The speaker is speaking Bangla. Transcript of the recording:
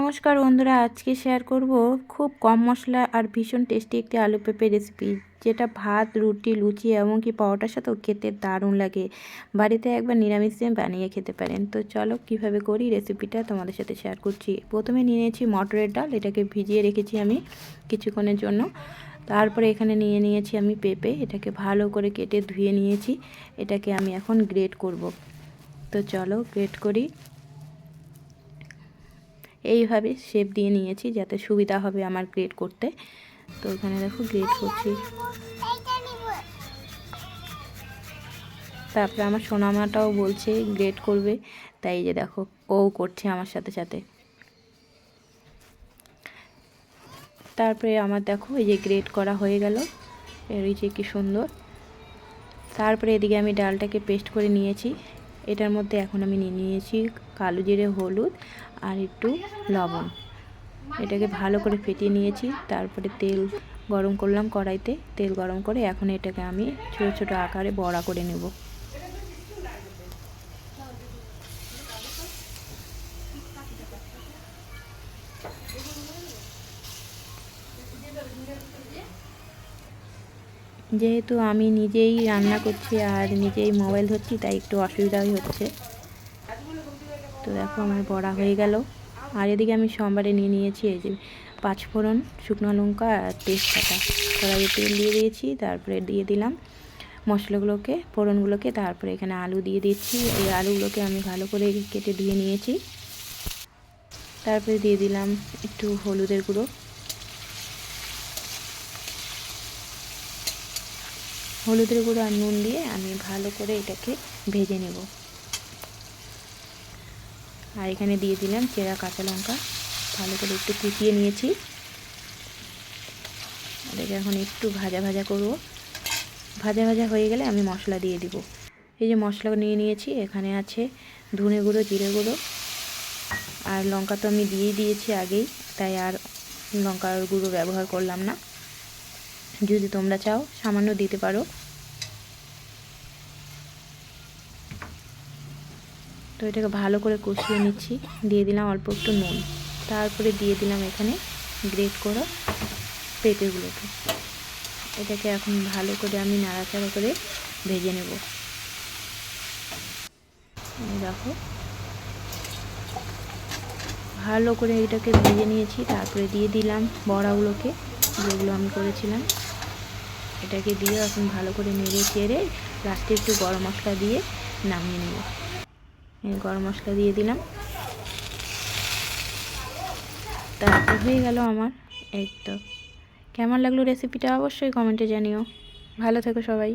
নমস্কার বন্ধুরা, আজকে শেয়ার করব খুব কম মশলা আর ভীষণ টেস্টি একটি আলু পেঁপে রেসিপি যেটা ভাত, রুটি, লুচি এমনকি পাওয়াটার সাথেও খেতে দারুণ লাগে। বাড়িতে একবার নিরামিষ দিয়ে বানিয়ে খেতে পারেন। তো চলো কীভাবে করি রেসিপিটা তোমাদের সাথে শেয়ার করছি। প্রথমে নিয়ে নিয়েছি মটরের ডাল, এটাকে ভিজিয়ে রেখেছি আমি কিছুক্ষণের জন্য। তারপরে এখানে নিয়ে নিয়েছি আমি পেঁপে, এটাকে ভালো করে কেটে ধুয়ে নিয়েছি। এটাকে আমি এখন গ্রেট করব। তো চলো গ্রেট করি। এইভাবে শেপ দিয়ে নিয়েছি যাতে সুবিধা হবে আমার গ্রেড করতে। তো এখানে দেখো গ্রেড করছি। তারপরে আমার সোনামাটাও বলছে গ্রেড করবে। তাই যে দেখো, ও করছে আমার সাথে সাথে। তারপরে আমার দেখো, এই যে গ্রেড করা হয়ে গেল। এর এই যে কি সুন্দর। তারপরে এদিকে আমি ডালটাকে পেস্ট করে নিয়েছি। এটার মধ্যে এখন আমি নিয়ে নিয়েছি কালো জিরে, হলুদ আর একটু লবণ। এটাকে ভালো করে ফেটিয়ে নিয়েছি, তারপরে তেল গরম করলাম কড়াইতে। তেল গরম করে এখন এটাকে আমি ছোট ছোট আকারে বড়া করে নেব। যেহেতু আমি নিজেই রান্না করছি আর নিজেই মোবাইল ধরছি, তাই একটু অসুবিধাই হচ্ছে। তো দেখো আমার বড়া হয়ে গেল। আর এদিকে আমি সোমবারে নিয়ে নিয়েছি এই যে পাঁচফোড়ন শুকনো লঙ্কা আর তেজপাতা। কড়াইয়ে তেল দিয়ে দিয়েছি, তারপরে দিয়ে দিলাম মশলাগুলোকে, ফোড়নগুলোকে, তারপরে এখানে আলু দিয়ে দিচ্ছি। এই আলুগুলোকে আমি ভালো করে কেটে দিয়ে নিয়েছি। তারপরে দিয়ে দিলাম একটু হলুদের গুঁড়ো। হলুদের গুঁড়ো আর নুন দিয়ে আমি ভালো করে এটাকে ভেজে নেব। আর এখানে দিয়ে দিলাম চেরা কাঁচা লঙ্কা। ভালো করে একটু কুচিয়ে নিয়েছি। এটাকে এখন একটু ভাজা ভাজা করব। ভাজা ভাজা হয়ে গেলে আমি মশলা দিয়ে দিব। এই যে মশলা নিয়ে নিয়েছি, এখানে আছে ধনে গুঁড়ো, জিরে গুঁড়ো। আর লঙ্কা তো আমি দিয়েই দিয়েছি আগেই, তাই আর লঙ্কার গুঁড়ো ব্যবহার করলাম না। যদি তোমরা চাও, সামান্য দিতে পারো। তো এটাকে ভালো করে কষিয়ে নিচ্ছি। দিয়ে দিলাম অল্প একটু নুন। তারপরে দিয়ে দিলাম এখানে গ্রেট করা পেঁপেগুলোকে। এটাকে এখন ভালো করে আমি নাড়াচাড়া করে ভেজে নেব। দেখো। ভালো করে এটাকে ভেজে নিয়েছি। তারপরে দিয়ে দিলাম বড়াগুলোকে, যেগুলো আমি করেছিলাম। এটাকে দিয়ে এখন ভালো করে নেড়ে চেড়ে লাস্টে একটু গরম মশলা দিয়ে নামিয়ে নেব। গরম মশলা দিয়ে দিলাম। তা হয়ে গেল আমার একদম কেমন লাগল রেসিপিটা অবশ্যই কমেন্টে জানিও। ভালো থেকো সবাই।